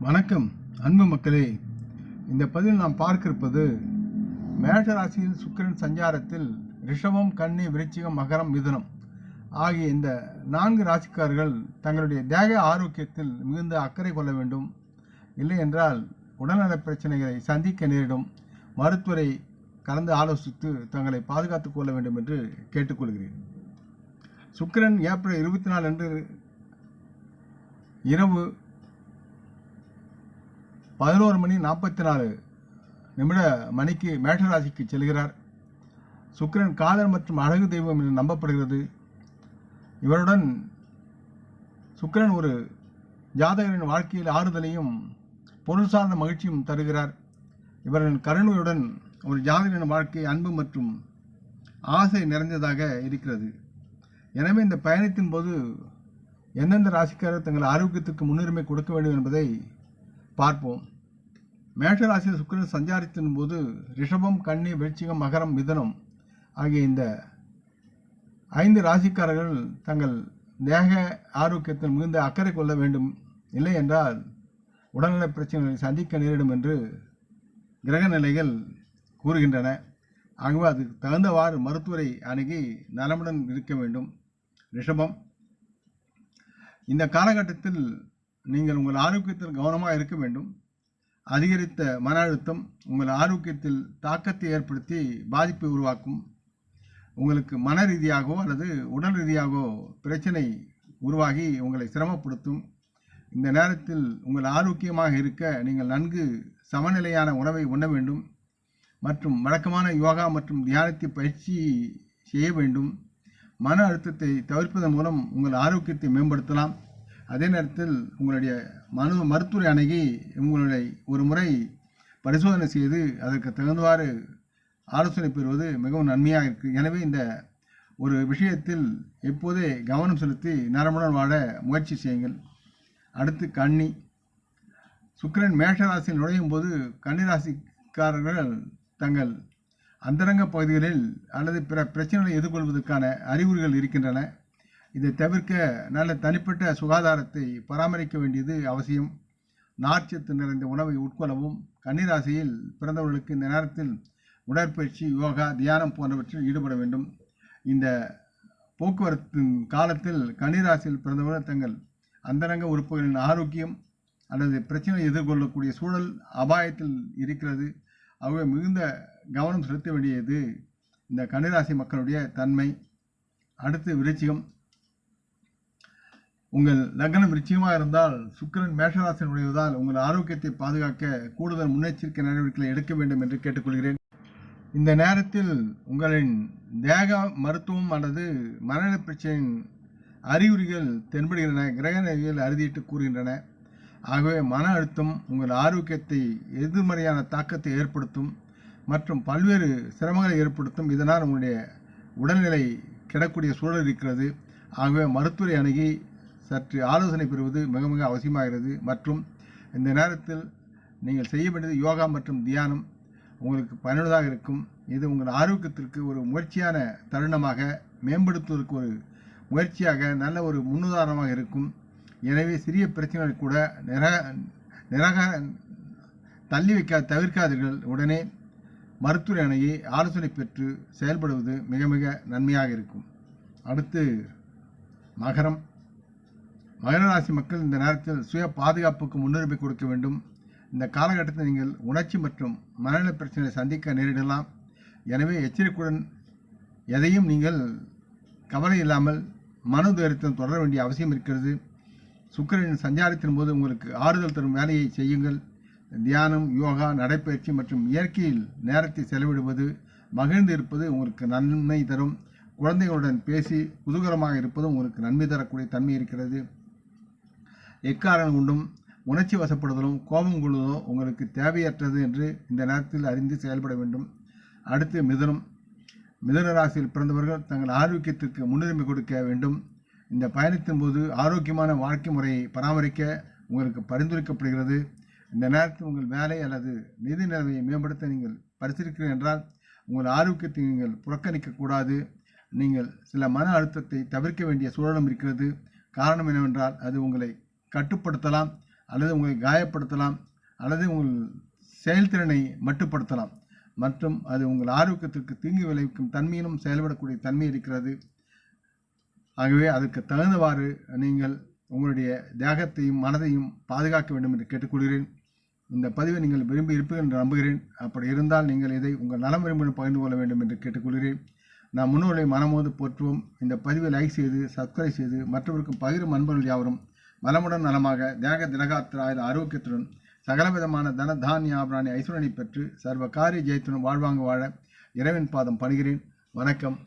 வணக்கம் அன்பு மக்களே. இந்த பதிவில் நாம் பார்க்கிருப்பது மேஷராசியில் மேஷ சுக்கிரன் சஞ்சாரத்தில் ரிஷபம் கன்னி விருச்சிகம் மகரம் மிதுனம் ஆகிய இந்த நான்கு ராசிக்காரர்கள் தங்களுடைய தேக ஆரோக்கியத்தில் மிகுந்த அக்கறை கொள்ள வேண்டும். இல்லை என்றால் உடல்நலப் பிரச்சனைகளை சந்திக்க நேரிடும். மருத்துவரை கலந்து ஆலோசித்து தங்களை பாதுகாத்துக் கொள்ள வேண்டும் என்று கேட்டுக்கொள்கிறேன். சுக்கிரன் ஏப்ரல் இருபத்தி நாலு அன்று இரவு பதினோரு மணி நாற்பத்தி நாலு நிமிட மணிக்கு மேஷராசிக்கு செல்கிறார். சுக்கிரன் காதல் மற்றும் அழகு தெய்வம் என்று நம்பப்படுகிறது. இவருடன் சுக்கிரன் ஒரு ஜாதகரின் வாழ்க்கையில் ஆறுதலையும் பொருள் சார்ந்த மகிழ்ச்சியும் தருகிறார். இவரின் கருணையுடன் ஒரு ஜாதகரின் வாழ்க்கை அன்பு மற்றும் ஆசை நிறைந்ததாக இருக்கிறது. எனவே இந்த பயணத்தின் போது எந்தெந்த ராசிக்காரர் தங்கள் ஆரோக்கியத்துக்கு முன்னுரிமை கொடுக்க வேண்டும் என்பதை பார்ப்போம். மேஷராசியில் சுக்கிரன் சஞ்சாரத்தின் போது ரிஷபம் கன்னி விருச்சிகம் மகரம் மிதனம் ஆகிய இந்த ஐந்து ராசிக்காரர்கள் தங்கள் தேக ஆரோக்கியத்தில் மிகுந்த அக்கறை கொள்ள வேண்டும். இல்லை என்றால் உடல்நல பிரச்சனைகளை சந்திக்க நேரிடும் என்று கிரக நிலைகள் கூறுகின்றன. ஆகவே அதுக்கு தகுந்தவாறு மருத்துவரை அணுகி நலமுடன் இருக்க வேண்டும். ரிஷபம். இந்த காலகட்டத்தில் நீங்கள் உங்கள் ஆரோக்கியத்தில் கவனமாக இருக்க வேண்டும். அதிகரித்த மன அழுத்தம் உங்கள் ஆரோக்கியத்தில் தாக்கத்தை ஏற்படுத்தி பாதிப்பை உருவாக்கும். உங்களுக்கு மன ரீதியாகவோ அல்லது உடல் ரீதியாகவோ பிரச்சனை உருவாகி உங்களை சிரமப்படுத்தும். இந்த நேரத்தில் உங்கள் ஆரோக்கியமாக இருக்க நீங்கள் நன்கு சமநிலையான உணவை உண்ண வேண்டும். மற்றும் வழக்கமான யோகா மற்றும் தியானத்தை பயிற்சி செய்ய வேண்டும். மன அழுத்தத்தை தவிர்ப்பதன் மூலம் உங்கள் ஆரோக்கியத்தை மேம்படுத்தலாம். அதே நேரத்தில் உங்களுடைய மனு மருத்துவரை அணுகி உங்களுடைய ஒரு முறை பரிசோதனை செய்து அதற்கு தகுந்தவாறு ஆலோசனை பெறுவது மிகவும் நன்மையாக இருக்குது எனவே இந்த ஒரு விஷயத்தில் எப்போதே கவனம் செலுத்தி நரம்புடன் வாழ முயற்சி செய்யுங்கள். அடுத்து கன்னி. சுக்கிரன் மேஷராசியில் நுழையும் போது கன்னிராசிக்காரர்கள் தங்கள் அந்தரங்க பகுதிகளில் அல்லது பிற பிரச்சனைகளை எதிர்கொள்வதற்கான அறிகுறிகள் இருக்கின்றன. இதை தவிர்க்க நல்ல தனிப்பட்ட சுகாதாரத்தை பராமரிக்க வேண்டியது அவசியம். நார்ச்சத்து நிறைந்த உணவை உட்கொள்ளவும் கன்னிராசியில் பிறந்தவர்களுக்கு இந்த நேரத்தில் உடற்பயிற்சி யோகா தியானம் போன்றவற்றில் ஈடுபட வேண்டும். இந்த போக்குவரத்தின் காலத்தில் கன்னிராசியில் பிறந்தவர்கள் தங்கள் அந்தரங்க உறுப்புகளின் ஆரோக்கியம் அல்லது பிரச்சனை எதிர்கொள்ளக்கூடிய சூழல் அபாயத்தில் இருக்கிறது. ஆகவே மிகுந்த கவனம் செலுத்த வேண்டியது இந்த கன்னிராசி மக்களுடைய தன்மை. அடுத்து விருச்சிகம். உங்கள் லக்னம் நிச்சயமாக இருந்தால் சுக்கிரன் மேஷராசன் உடையதால் உங்கள் ஆரோக்கியத்தை பாதுகாக்க கூடுதல் முன்னெச்சரிக்கை நடவடிக்கைகளை எடுக்க வேண்டும் என்று கேட்டுக்கொள்கிறேன். இந்த நேரத்தில் உங்களின் தேக மருத்துவம் அல்லது மரண பிரச்சனையின் அறிகுறிகள் தென்படுகின்றன கிரக நிலைகள் அறுதியிட்டு கூறுகின்றன. ஆகவே மன அழுத்தம் உங்கள் ஆரோக்கியத்தை எதிர்மறையான தாக்கத்தை ஏற்படுத்தும் மற்றும் பல்வேறு சிரமங்களை ஏற்படுத்தும். இதனால் உங்களுடைய உடல்நிலை கிடக்கூடிய சூழல் இருக்கிறது. ஆகவே மருத்துவரை அணுகி சற்று ஆலோசனை பெறுவது மிக மிக அவசியமாகிறது. மற்றும் இந்த நேரத்தில் நீங்கள் செய்ய வேண்டியது யோகா மற்றும் தியானம். உங்களுக்கு பயனுள்ளதாக இருக்கும். இது உங்கள் ஆரோக்கியத்திற்கு ஒரு முயற்சியான தருணமாக மேம்படுத்துவதற்கு ஒரு முயற்சியாக நல்ல ஒரு முன்னுதாரணமாக இருக்கும். எனவே சிறிய பிரச்சனைகள் கூட நிரக நிரக தள்ளி வைக்க தவிர்க்காதீர்கள். உடனே மருத்துவரை அணையை ஆலோசனை பெற்று செயல்படுவது மிக மிக நன்மையாக இருக்கும். அடுத்து மகரம். மகனராசி மக்கள் இந்த நேரத்தில் சுய பாதுகாப்புக்கு முன்னுரிமை கொடுக்க வேண்டும். இந்த காலகட்டத்தில் நீங்கள் உணர்ச்சி மற்றும் மனநல பிரச்சனை சந்திக்க நேரிடலாம். எனவே எச்சரிக்கையுடன் எதையும் நீங்கள் கவலை இல்லாமல் மனோதைரியத்துடன் தொடர வேண்டிய அவசியம் இருக்கிறது. சுக்கிரனின் சஞ்சாரத்தின் போது உங்களுக்கு ஆறுதல் தரும் வேலையை செய்யுங்கள். தியானம் யோகா நடைப்பயிற்சி மற்றும் இயற்கையில் நேரத்தை செலவிடுவது மகிழ்ந்து இருப்பது உங்களுக்கு நன்மை தரும். குழந்தைகளுடன் பேசி குதூகரமாக இருப்பதும் உங்களுக்கு நன்மை தரக்கூடிய தன்மை இருக்கிறது. எக்காரணம் கொண்டும் உணர்ச்சி வசப்படுதலும் கோபம் கொள்வதோ உங்களுக்கு தேவையற்றது என்று இந்த நேரத்தில் அறிந்து செயல்பட வேண்டும். அடுத்து மிதனம். மிதன ராசியில் பிறந்தவர்கள் தங்கள் ஆரோக்கியத்திற்கு முன்னுரிமை கொடுக்க வேண்டும். இந்த பயணத்தின் போது ஆரோக்கியமான வாழ்க்கை முறையை பராமரிக்க உங்களுக்கு பரிந்துரைக்கப்படுகிறது. இந்த நேரத்தில் உங்கள் வேலை அல்லது நிதி நிலைமையை மேம்படுத்த நீங்கள் பரிசீலிக்கிறீர்கள் என்றால் உங்கள் ஆரோக்கியத்தை நீங்கள் புறக்கணிக்கக்கூடாது நீங்கள் சில மன அழுத்தத்தை தவிர்க்க வேண்டிய சூழலும் இருக்கிறது. காரணம் என்னவென்றால் அது உங்களை கட்டுப்படுத்தலாம் அல்லது உங்களை காயப்படுத்தலாம் அல்லது உங்கள் செயல்திறனை மட்டுப்படுத்தலாம். மற்றும் அது உங்கள் ஆரோக்கியத்திற்கு தீங்கு விளைவிக்கும் தன்மையிலும் செயல்படக்கூடிய தன்மை இருக்கிறது. ஆகவே அதற்கு தகுந்தவாறு நீங்கள் உங்களுடைய தேகத்தையும் மனதையும் பாதுகாக்க வேண்டும் என்று கேட்டுக்கொள்கிறேன். இந்த பதிவை நீங்கள் விரும்பி இருப்பீர்கள் என்று நம்புகிறேன். அப்படி இருந்தால் நீங்கள் இதை உங்கள் நலம் விரும்பினும் பகிர்ந்து கொள்ள வேண்டும் என்று கேட்டுக்கொள்கிறேன். நாம் முன்னோர்களை மனமோது போற்றுவோம். இந்த பதிவை லைக் செய்து சப்ஸ்கிரைப் செய்து மற்றவருக்கும் பகிரும் அன்பர்கள் யாவரும் மலமுடன் நலமாக தேக திலகாத்திர ஆரோக்கியத்துடன் சகலவிதமான தன தானிய ஆபராணி ஐஸ்வரனை பெற்று சர்வ காரிய ஜெயத்துடன் வாழ்வாங்க வாழ இறைவன் பாதம் பணிகிறேன். வணக்கம்.